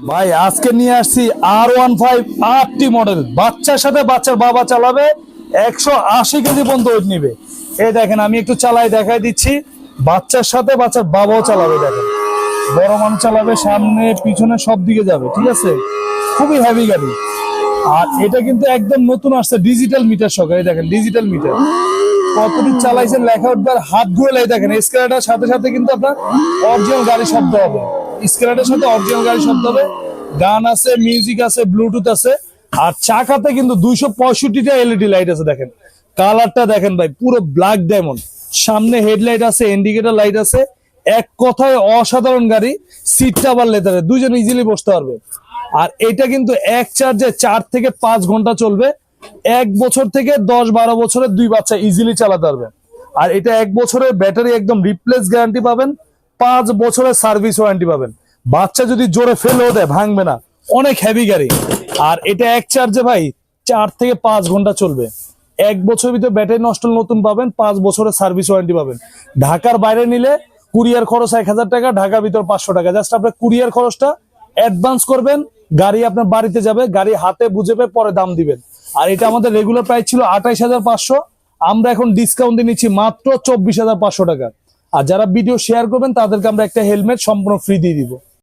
ভাই, আজকে নিয়ে আসছি আর ওয়ান ফাইভ আটটি মডেল বাচ্চার সাথে বাচ্চার বাবা চালাবে, একশো আশি কেজি পর্যন্ত ওয়েট নিবে। এই দেখেন, আমি একটু চালাই দেখাই দিচ্ছি। বাচ্চার সাথে বাচ্চার বাবাও চালাবে, দেখেন। বড় মানুষ চালাবে, সামনে, পিছনে সব দিকে যাবে, ঠিক আছে? খুবই হেভি গাড়ি। আর এটা কিন্তু একদম নতুন আসছে ডিজিটাল মিটার সহ। এই দেখেন ডিজিটাল মিটার কতদিন চালাইছেন, লেখা উঠবে আর হাত ঘুরে দেখেন স্ক্যানারটার সাথে সাথে কিন্তু আপনার অরিজিনাল গাড়ি শব্দ হবে। স্ক্যানারটার সাথে অরিজিনাল গাড়ি শব্দ হবে গান আছে মিউজিক আছে ব্লুটুথ আছে। আর চাকাতে কিন্তু দুইশো পঁয়ষট্টিটা এলইডি লাইট আছে দেখেন। কালারটা দেখেন ভাই, পুরো ব্ল্যাক ডায়মন্ড সামনে হেডলাইট আছে ইন্ডিকেটর লাইট আছে। এক কথায় অসাধারণ গাড়ি সিটটা আবার লেদারে দুজন ইজিলি বসতে পারবে। আর এটা কিন্তু এক চার্জে চার থেকে পাঁচ ঘণ্টা চলবে। এক বছর থেকে দশ বারো বছরের দুই বাচ্চা ইজিলি চালাতে পারবে। আর এটা এক বছরের ব্যাটারি একদম রিপ্লেস গ্যারান্টি পাবেন। পাঁচ বছরের সার্ভিস ওয়ারেন্টি পাবেন। বাচ্চা যদি জোরে ফেলেও দেয়, ভাঙবে না। অনেক হেভি গাড়ি। আর এটা এক চার্জে ভাই চার থেকে পাঁচ ঘণ্টা চলবে। এক বছর ভিতরে ব্যাটারি নষ্ট নতুন পাবেন, পাঁচ বছরের সার্ভিস ওয়ারেন্টি পাবেন। ঢাকার বাইরে নিলে কুরিয়ার খরচ এক হাজার টাকা, ঢাকার ভিতর পাঁচশো টাকা। জাস্ট আপনার কুরিয়ার খরচটা অ্যাডভান্স করবেন, গাড়ি আপনার বাড়িতে যাবে, গাড়ি হাতে বুঝে পেয়ে পরে দাম দিবেন। আর এটা আমাদের রেগুলার প্রাইস ছিল আঠাইশ হাজার পাঁচশো। আমরা এখন ডিসকাউন্ট নিচ্ছি মাত্র চব্বিশ হাজার পাঁচশো টাকা। আর যারা ভিডিও শেয়ার করবেন তাদেরকে আমরা একটা হেলমেট সম্পূর্ণ ফ্রি দিয়ে দিব।